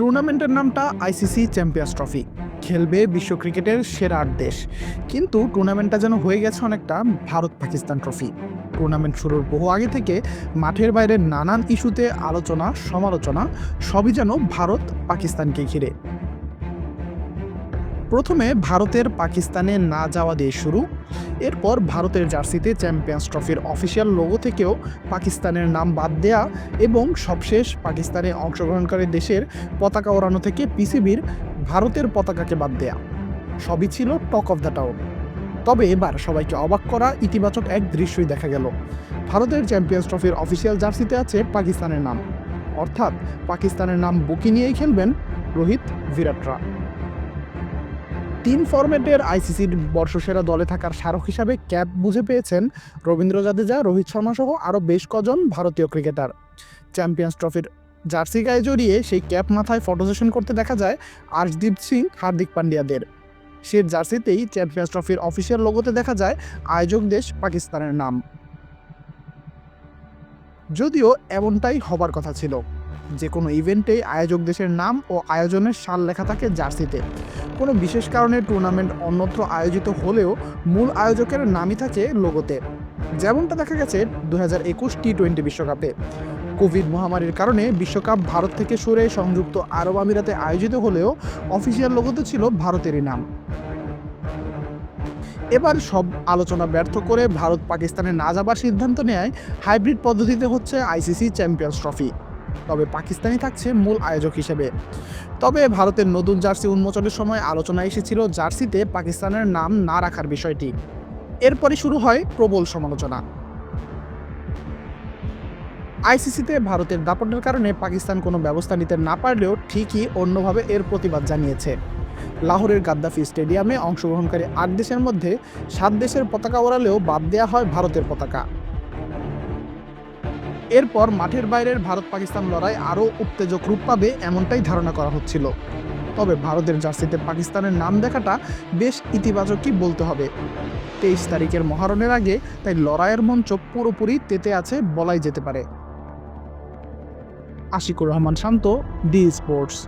টুর্নামেন্টের নামটা ICC champions trophy. খেলবে বিশ্ব ক্রিকেটের সেরা আট দেশ। কিন্তু টুর্নামেন্টটা যেন হয়ে গেছে অনেকটা ভারত পাকিস্তান ট্রফি। টুর্নামেন্ট শুরুর বহু আগে থেকে মাঠের বাইরে নানান ইস্যুতে আলোচনা সমালোচনা সবই যেন ভারত পাকিস্তানকে ঘিরে। প্রথমে ভারতের পাকিস্তানে না যাওয়া দিয়ে শুরু। এরপর ভারতের জার্সিতে চ্যাম্পিয়ন্স ট্রফির অফিসিয়াল লোগো থেকেও পাকিস্তানের নাম বাদ দেয়া এবং সবশেষ পাকিস্তানে অংশগ্রহণকারী দেশের পতাকা ওড়ানো থেকে পিসিবির ভারতের পতাকাকে বাদ দেয়া। সবই ছিল টক অফ দ্য টাউন। তবে এবার সবাইকে অবাক করা ইতিবাচক এক দৃশ্যই দেখা গেল। ভারতের চ্যাম্পিয়ন্স ট্রফির অফিসিয়াল জার্সিতে আছে পাকিস্তানের নাম। অর্থাৎ পাকিস্তানের নাম বুকি নিয়েই খেলবেন রোহিত বিরাটরা তিন ফরম্যাটের আইসিসির বর্ষসেরা দলে থাকার স্মারক হিসাবে ক্যাপ বুঝে পেয়েছেন রবীন্দ্র জাদেজা, রোহিত শর্মা সহ আরও বেশ কজন ভারতীয় ক্রিকেটার। চ্যাম্পিয়ন্স ট্রফির জার্সি গায়ে জড়িয়ে সেই ক্যাপ মাথায় ফটো সেশন করতে দেখা যায় আর্শদীপ সিং, হার্দিক পান্ডিয়াদের। সে জার্সিতেই চ্যাম্পিয়ন্স ট্রফির অফিসিয়াল লোগোতে দেখা যায় আয়োজক দেশ পাকিস্তানের নাম। যদিও এমনটাই হবার কথা ছিল যে কোনো ইভেন্টেই আয়োজক দেশের নাম ও আয়োজনের সাল লেখা থাকে জার্সিতে। কোনো বিশেষ কারণে টুর্নামেন্ট অন্যত্র আয়োজিত হলেও মূল আয়োজকের নামই থাকে লোগোতে। যেমনটা দেখা গেছে দু হাজার একুশ টি টোয়েন্টি বিশ্বকাপে। কোভিড মহামারীর কারণে বিশ্বকাপ ভারত থেকে সরে সংযুক্ত আরব আমিরাতে আয়োজিত হলেও অফিসিয়াল লোগোতে ছিল ভারতেরই নাম। এবার সব আলোচনা ব্যর্থ করে ভারত পাকিস্তানে না যাবার সিদ্ধান্ত নেয় হাইব্রিড পদ্ধতিতে হচ্ছে আইসিসি চ্যাম্পিয়ন্স ট্রফি। তবে পাকিস্তানই থাকছে মূল আয়োজক হিসেবে। তবে ভারতের নতুন জার্সি উন্মোচনের সময় আলোচনা এসেছিল জার্সিতে পাকিস্তানের নাম না রাখার বিষয়টি। এরপরই শুরু হয় প্রবল সমালোচনা। আইসিসিতে ভারতের দাপটের কারণে পাকিস্তান কোনো ব্যবস্থা নিতে না পারলেও ঠিকই অন্যভাবে এর প্রতিবাদ জানিয়েছে। লাহোরের গাদ্দাফি স্টেডিয়ামে অংশগ্রহণকারী আট দেশের মধ্যে সাত দেশের পতাকা ওড়ালেও বাদ দেওয়া হয় ভারতের পতাকা। এরপর মাঠের বাইরের ভারত পাকিস্তান লড়াই আরও উত্তেজক রূপ পাবে এমনটাই ধারণা করা হচ্ছিল। তবে ভারতের জার্সিতে পাকিস্তানের নাম দেখাটা বেশ ইতিবাচকই বলতে হবে। তেইশ তারিখের মহারণের আগে তাই লড়াইয়ের মঞ্চ পুরোপুরি তেতে আছে বলাই যেতে পারে। Ashikur Rahman Shanto, D sports.